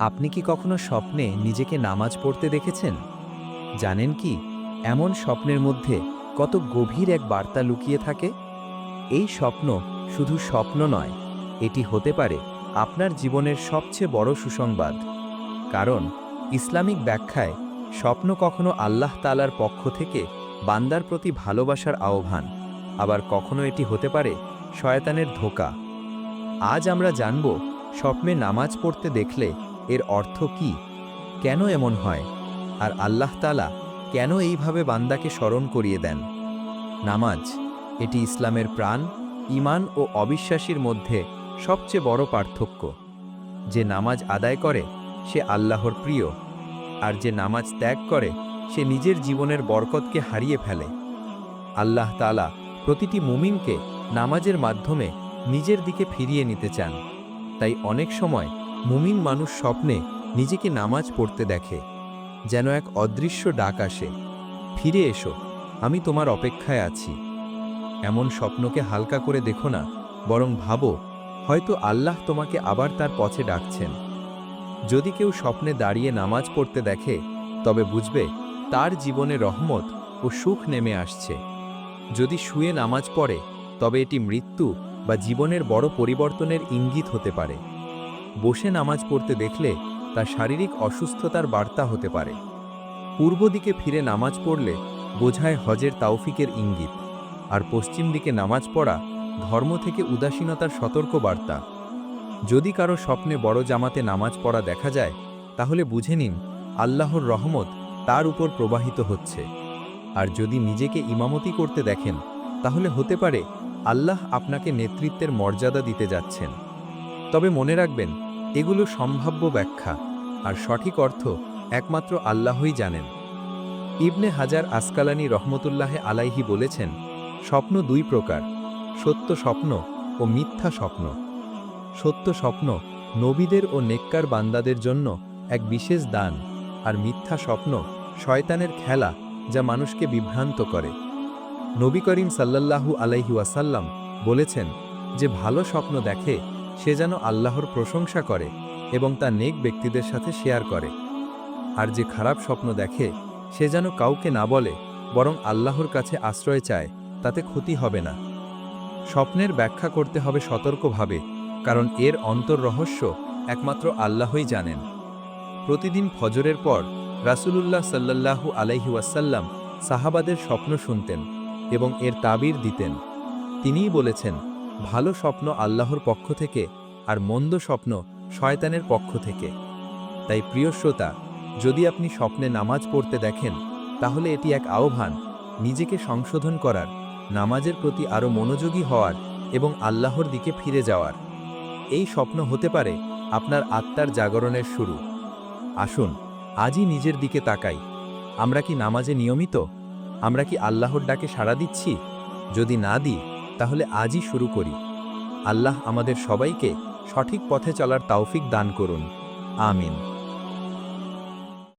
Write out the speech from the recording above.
আপনি কি কখনো স্বপ্নে নিজেকে নামাজ পড়তে দেখেছেন? জানেন কি, এমন স্বপ্নের মধ্যে কত গভীর এক বার্তা লুকিয়ে থাকে? এই স্বপ্ন শুধু স্বপ্ন নয়, এটি হতে পারে আপনার জীবনের সবচেয়ে বড় সুসংবাদ। কারণ, ইসলামিক ব্যাখ্যায় স্বপ্ন কখনো আল্লাহ তালার পক্ষ থেকে বান্দার প্রতি ভালোবাসার আহ্বান, আবার কখনো এটি হতে পারে শয়তানের ধোকা। আজ আমরা জানব, স্বপ্নে নামাজ পড়তে দেখলে এর অর্থ কি? কেন এমন হয়? আর আল্লাহ তালা কেন এইভাবে বান্দাকে স্মরণ করিয়ে দেন? নামাজ, এটি ইসলামের প্রাণ, ঈমান ও অবিশ্বাসীর মধ্যে সবচেয়ে বড় পার্থক্য। যে নামাজ আদায় করে, সে আল্লাহর প্রিয়, আর যে নামাজ ত্যাগ করে, সে নিজের জীবনের বরকতকে হারিয়ে ফেলে। আল্লাহ তালা প্রতিটি মুমিনকে নামাজের মাধ্যমে নিজের দিকে ফিরিয়ে নিতে চান। তাই অনেক সময় মুমিন মানুষ স্বপ্নে নিজেকে নামাজ পড়তে দেখে, যেন এক অদৃশ্য ডাক আসে, ফিরে এসো, আমি তোমার অপেক্ষায় আছি। এমন স্বপ্নকে হালকা করে দেখো না, বরং ভাবো, হয়তো আল্লাহ তোমাকে আবার তার পথে ডাকছেন। যদি কেউ স্বপ্নে দাঁড়িয়ে নামাজ পড়তে দেখে, তবে বুঝবে, তার জীবনে রহমত ও সুখ নেমে আসছে। যদি শুয়ে নামাজ পড়ে, তবে এটি মৃত্যু বা জীবনের বড় পরিবর্তনের ইঙ্গিত হতে পারে। বসে নামাজ পড়তে দেখলে তা শারীরিক অসুস্থতার বার্তা হতে পারে। পূর্ব দিকে ফিরে নামাজ পড়লে বোঝায় হজের তাওফিকের ইঙ্গিত, আর পশ্চিম দিকে নামাজ পড়া ধর্ম থেকে উদাসীনতার সতর্ক বার্তা। যদি কারও স্বপ্নে বড় জামাতে নামাজ পড়া দেখা যায়, তাহলে বুঝে নিন আল্লাহর রহমত তার উপর প্রবাহিত হচ্ছে। আর যদি নিজেকে ইমামতি করতে দেখেন, তাহলে হতে পারে আল্লাহ আপনাকে নেতৃত্বের মর্যাদা দিতে যাচ্ছেন। তবে মনে রাখবেন এগুলো সম্ভাব্য ব্যাখ্যা, আর সঠিক অর্থ একমাত্র আল্লাহই জানেন। ইবনে হাজার আসকালানি রহমতুল্লাহে আলাইহি বলেছেন, স্বপ্ন দুই প্রকার, সত্য স্বপ্ন ও মিথ্যা স্বপ্ন। সত্য স্বপ্ন নবীদের ও নেককার বান্দাদের জন্য এক বিশেষ দান, আর মিথ্যা স্বপ্ন শয়তানের খেলা যা মানুষকে বিভ্রান্ত করে। নবী করিম সাল্লাল্লাহু আলাইহি ওয়াসাল্লাম বলেছেন যে ভালো স্বপ্ন দেখে সে যেন আল্লাহর প্রশংসা করে এবং তা নেক ব্যক্তিদের সাথে শেয়ার করে। আর যে খারাপ স্বপ্ন দেখে, সে যেন কাউকে না বলে, বরং আল্লাহর কাছে আশ্রয় চায়, তাতে ক্ষতি হবে না। স্বপ্নের ব্যাখ্যা করতে হবে সতর্কভাবে, কারণ এর অন্তর রহস্য একমাত্র আল্লাহই জানেন। প্রতিদিন ফজরের পর রাসূলুল্লাহ সাল্লাল্লাহু আলাইহি ওয়াসাল্লাম সাহাবাদের স্বপ্ন শুনতেন এবং এর তাবির দিতেন। তিনিই বলেছেন ভালো স্বপ্ন আল্লাহর পক্ষ থেকে আর মন্দ স্বপ্ন শয়তানের পক্ষ থেকে। তাই প্রিয় শ্রোতা, যদি আপনি স্বপ্নে নামাজ পড়তে দেখেন, তাহলে এটি এক আহ্বান, নিজেকে সংশোধন করার, নামাজের প্রতি আরও মনোযোগী হওয়ার এবং আল্লাহর দিকে ফিরে যাওয়ার। এই স্বপ্ন হতে পারে আপনার আত্মার জাগরণের শুরু। আসুন, আজই নিজের দিকে তাকাই। আমরা কি নামাজে নিয়মিত? আমরা কি আল্লাহর ডাকে সাড়া দিচ্ছি? যদি না দিই তাহলে আজই শুরু করি। আল্লাহ আমাদের সবাইকে সঠিক পথে চলার তাওফিক দান করুন। আমিন।